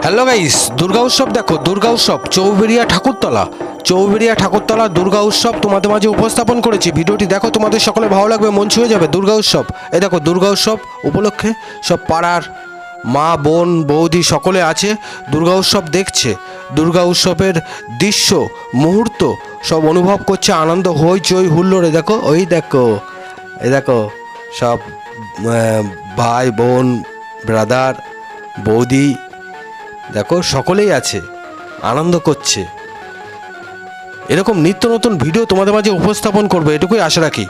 Hello guys Durga উৎসব দেখো দুর্গা উৎসব চৌবেরিয়া ঠাকুরতলা চৌবেরিয়া ঠাকুরতলা দুর্গা উৎসব তোমাদের মাঝে উপস্থাপন করেছি। ভিডিওটি দেখো, তোমাদের সকলে ভালো লাগবে, মন ছুঁয়ে যাবে। দুর্গা উৎসব এ দেখো দুর্গা উৎসব উপলক্ষে সব পাড়ার মা, বোন, বৌদি সকলে আছে। দুর্গা উৎসব দেখছে দুর্গা উৎসবের দৃশ্য, মুহূর্ত সব অনুভব করছে, আনন্দ, হই হইচই হুল্লোড়ে দেখো, ওই দেখো এ দেখো, সব ভাই, বোন ব্রাদার বৌদি দেখো, সকলেই আছে, আনন্দ করছে। এরকম নিত্য নতুন ভিডিও তোমাদের মাঝে উপস্থাপন করবে, এটুকুই আশা রাখি।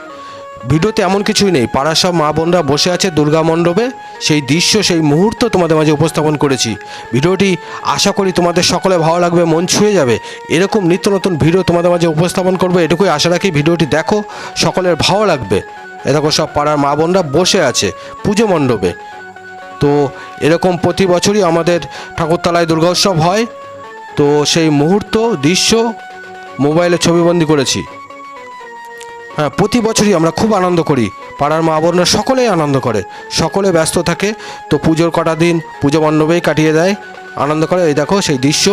ভিডিওতে এমন কিছুই নেই পাড়ার সব মা বোনরা বসে আছে দুর্গা মণ্ডপে, সেই দৃশ্য, সেই মুহূর্ত তোমাদের মাঝে উপস্থাপন করেছি। ভিডিওটি আশা করি তোমাদের সকলে ভালো লাগবে, মন ছুঁয়ে যাবে। এরকম নিত্য নতুন ভিডিও তোমাদের মাঝে উপস্থাপন করবে, এটুকুই আশা রাখি। ভিডিওটি দেখো, সকলের ভালো লাগবে। এ দেখো সব পাড়ার মা বোনরা বসে আছে, পুজো মণ্ডপে। তো এরকম প্রতি বছরই আমাদের ঠাকুরতলায় দুর্গা উৎসব হয়। তো সেই মুহূর্ত, দৃশ্য মোবাইলে ছবিবন্দি করেছি। হ্যাঁ প্রতি বছরই আমরা খুব আনন্দ করি। পাড়ার মা বোনরা সকলেই আনন্দ করে। সকলে ব্যস্ত থাকে, তো পুজোর কটা দিন পুজো মণ্ডপেই কাটিয়ে দেয়। আনন্দ করে, এই দেখো সেই দৃশ্য।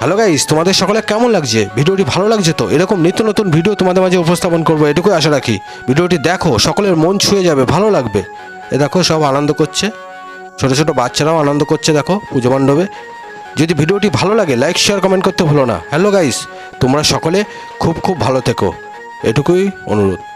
হ্যালো গাইস তোমাদের সকলে কেমন লাগছে? ভিডিওটি ভালো লাগছে তো? এরকম নিত্য নতুন ভিডিও তোমাদের মাঝে উপস্থাপন করব, এটুকুই আশা রাখি। ভিডিওটি দেখো, সকলের মন ছুঁয়ে যাবে, ভালো লাগবে। এ দেখো, সব আনন্দ করছে। ছোট ছোট বাচ্চারাও আনন্দ করছে, দেখো, পুজো মণ্ডপে। যদি ভিডিওটি ভালো লাগে লাইক শেয়ার কমেন্ট করতে ভুলো না। হ্যালো গাইস তোমরা সকলে খুব খুব ভালো থেকো। এটুকুই অনুরোধ।